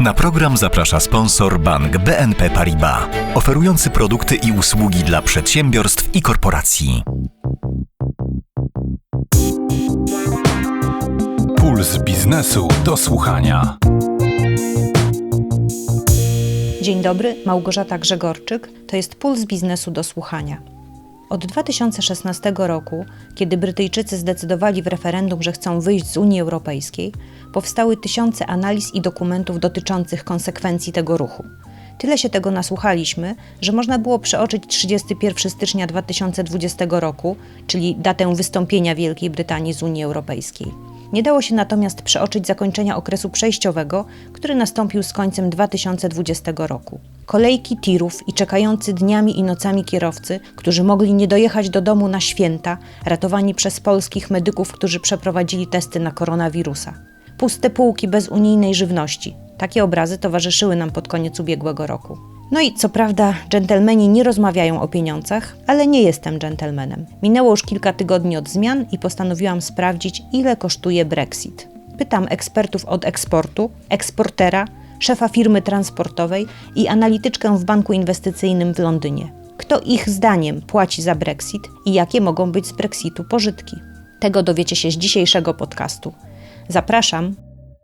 Na program zaprasza sponsor bank BNP Paribas, oferujący produkty i usługi dla przedsiębiorstw i korporacji. Puls biznesu do słuchania. Dzień dobry, Małgorzata Grzegorczyk. To jest Puls Biznesu do Słuchania. Od 2016 roku, kiedy Brytyjczycy zdecydowali w referendum, że chcą wyjść z Unii Europejskiej, powstały tysiące analiz i dokumentów dotyczących konsekwencji tego ruchu. Tyle się tego nasłuchaliśmy, że można było przeoczyć 31 stycznia 2020 roku, czyli datę wystąpienia Wielkiej Brytanii z Unii Europejskiej. Nie dało się natomiast przeoczyć zakończenia okresu przejściowego, który nastąpił z końcem 2020 roku. Kolejki tirów i czekający dniami i nocami kierowcy, którzy mogli nie dojechać do domu na święta, ratowani przez polskich medyków, którzy przeprowadzili testy na koronawirusa. Puste półki bez unijnej żywności. Takie obrazy towarzyszyły nam pod koniec ubiegłego roku. No i co prawda, dżentelmeni nie rozmawiają o pieniądzach, ale nie jestem dżentelmenem. Minęło już kilka tygodni od zmian i postanowiłam sprawdzić, ile kosztuje Brexit. Pytam ekspertów od eksportu, eksportera, szefa firmy transportowej i analityczkę w banku inwestycyjnym w Londynie. Kto ich zdaniem płaci za Brexit i jakie mogą być z Brexitu pożytki? Tego dowiecie się z dzisiejszego podcastu. Zapraszam